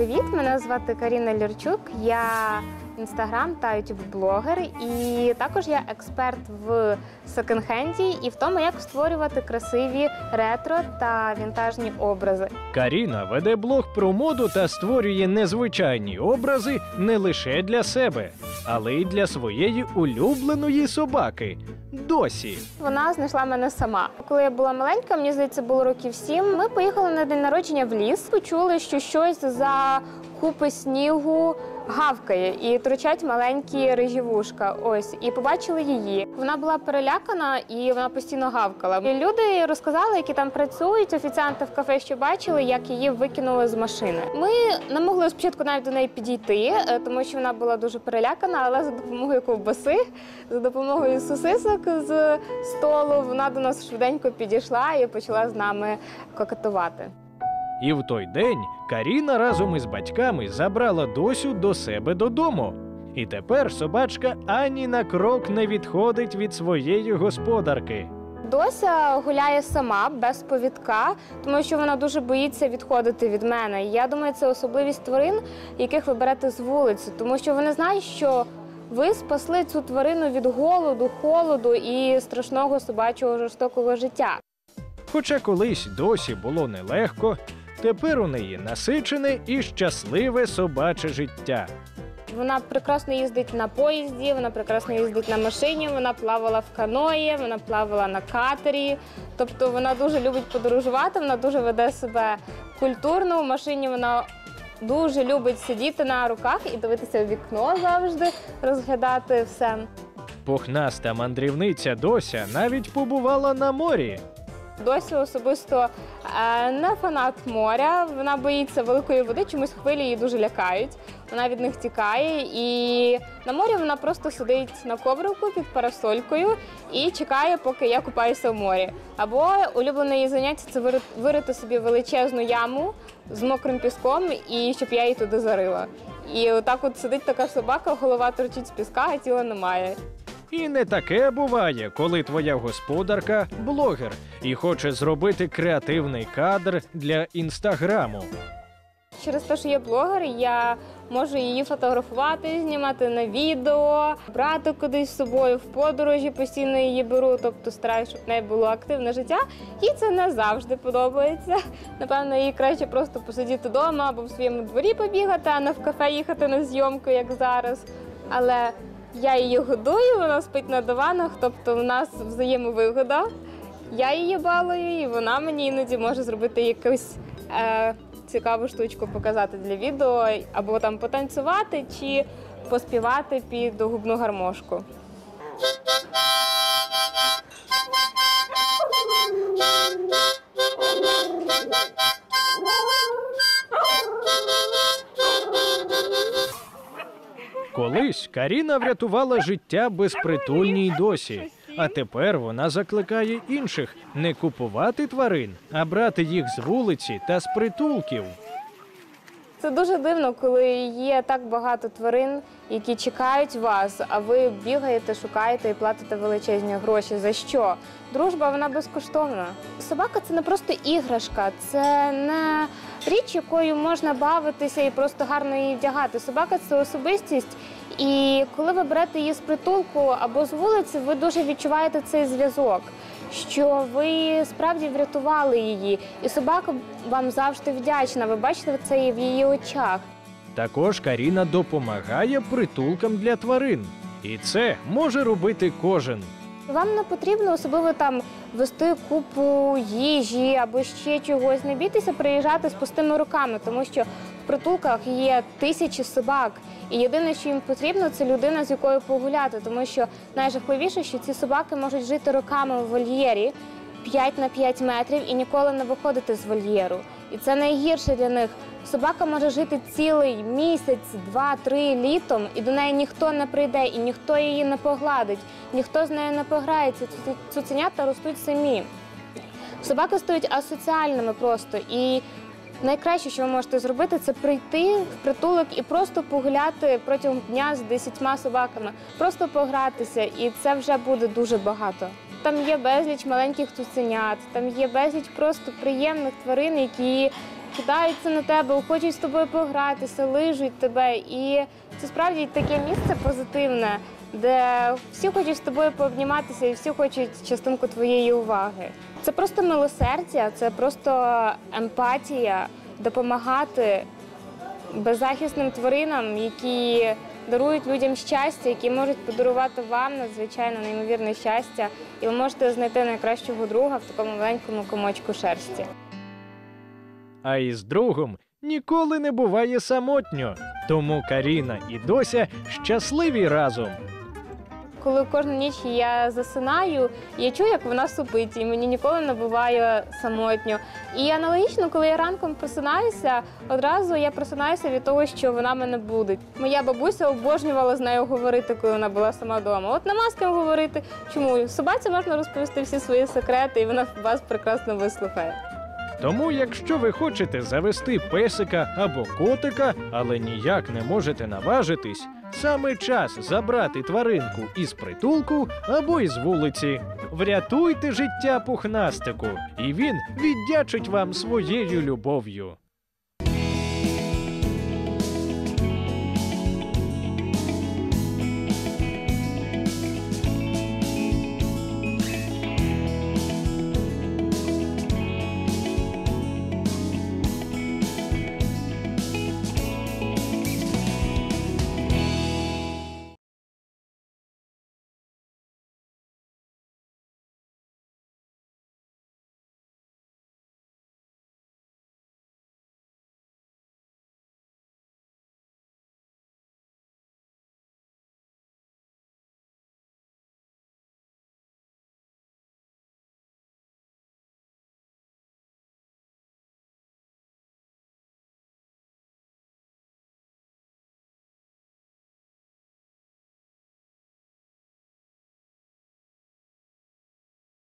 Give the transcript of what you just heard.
Привіт, мене звати Каріна Лірчук. Я інстаграм та ютуб блогер, і також я експерт в секонд-хенді і в тому, як створювати красиві ретро та вінтажні образи. Каріна веде блог про моду та створює незвичайні образи не лише для себе, але й для своєї улюбленої собаки. Досі. Вона знайшла мене сама. Коли я була маленька, мені здається, було років сім. Ми поїхали на день народження в ліс. Почули, що щось за купи снігу гавкає і тручать маленькі рижівушка. Ось і побачили її. Вона була перелякана і вона постійно гавкала. І люди розказали, які там працюють, офіціанти в кафе, що бачили, як її викинули з машини. Ми не могли спочатку навіть до неї підійти, е, тому що вона була дуже перелякана, але за допомогою ковбаси, за допомогою сосисок з столу, вона до нас швиденько підійшла і почала з нами кокетувати. І в той день Каріна разом із батьками забрала Досю до себе додому. І тепер собачка ані на крок не відходить від своєї господарки. Дося гуляє сама без повідка, тому що вона дуже боїться відходити від мене. І Я думаю, це особливість тварин, яких ви берете з вулиці, тому що вони знають, що ви спасли цю тварину від голоду, холоду і страшного собачого жорстокого життя. Хоча колись досі було нелегко, тепер у неї насичене і щасливе собаче життя. Вона прекрасно їздить на поїзді, вона прекрасно їздить на машині, вона плавала в каної, вона плавала на катері. Тобто вона дуже любить подорожувати, вона дуже веде себе культурно. В машині вона дуже любить сидіти на руках і дивитися в вікно завжди, розглядати все. Пухнаста мандрівниця Дося навіть побувала на морі. Досі особисто не фанат моря. Вона боїться великої води, чомусь хвилі її дуже лякають. Вона від них тікає. І на морі вона просто сидить на коврику під парасолькою і чекає, поки я купаюся в морі. Або улюблене її заняття це вири- вирити собі величезну яму з мокрим піском, і щоб я її туди зарила. І отак от сидить така собака, голова торчить з піска, а тіла немає. І не таке буває, коли твоя господарка блогер і хоче зробити креативний кадр для інстаграму. Через те, що я блогер, я можу її фотографувати, знімати на відео, брати кудись з собою в подорожі, постійно її беру, тобто стараюся, щоб в неї було активне життя. Їй це не завжди подобається. Напевно, їй краще просто посидіти вдома або в своєму дворі побігати, а не в кафе їхати на зйомку, як зараз. Але я її годую, вона спить на диванах, тобто в нас взаємовигода. Я її балую, і вона мені іноді може зробити якусь е, цікаву штучку показати для відео, або там потанцювати чи поспівати під губну гармошку. Колись Каріна врятувала життя безпритульній досі. А тепер вона закликає інших не купувати тварин, а брати їх з вулиці та з притулків. Це дуже дивно, коли є так багато тварин, які чекають вас, а ви бігаєте, шукаєте і платите величезні гроші. За що? Дружба вона безкоштовна. Собака це не просто іграшка, це не річ, якою можна бавитися і просто гарно її вдягати. Собака це особистість. І коли ви берете її з притулку або з вулиці, ви дуже відчуваєте цей зв'язок, що ви справді врятували її, і собака вам завжди вдячна. Ви бачите це в її очах. Також Каріна допомагає притулкам для тварин. І це може робити кожен. Вам не потрібно особливо там вести купу їжі або ще чогось. Не бійтеся приїжджати з пустими руками, тому що в притулках є тисячі собак. І єдине, що їм потрібно, це людина, з якою погуляти, тому що найжахливіше, що ці собаки можуть жити роками в вольєрі 5 на 5 метрів і ніколи не виходити з вольєру. І це найгірше для них. Собака може жити цілий місяць, два-три літом, і до неї ніхто не прийде, і ніхто її не погладить, ніхто з нею не пограється. Цуценята ростуть самі. Собаки стають асоціальними просто. І найкраще, що ви можете зробити, це прийти в притулок і просто погуляти протягом дня з десятьма собаками, просто погратися, і це вже буде дуже багато. Там є безліч маленьких цуценят, там є безліч просто приємних тварин, які кидаються на тебе, хочуть з тобою погратися, лижуть тебе. І це справді таке місце позитивне, де всі хочуть з тобою пообніматися і всі хочуть частинку твоєї уваги. Це просто милосердя, це просто емпатія, допомагати беззахисним тваринам, які дарують людям щастя, які можуть подарувати вам надзвичайно неймовірне щастя, і ви можете знайти найкращого друга в такому маленькому комочку шерсті. А із другом ніколи не буває самотньо. Тому Каріна і Дося щасливі разом. Коли кожну ніч я засинаю, я чую, як вона супить, і мені ніколи не буває самотньо. І аналогічно, коли я ранком просинаюся, одразу я просинаюся від того, що вона мене будить. Моя бабуся обожнювала з нею говорити, коли вона була сама вдома. От нема з ким говорити. Чому собаці можна розповісти всі свої секрети, і вона вас прекрасно вислухає. Тому, якщо ви хочете завести песика або котика, але ніяк не можете наважитись, саме час забрати тваринку із притулку або із вулиці. Врятуйте життя пухнастику, і він віддячить вам своєю любов'ю.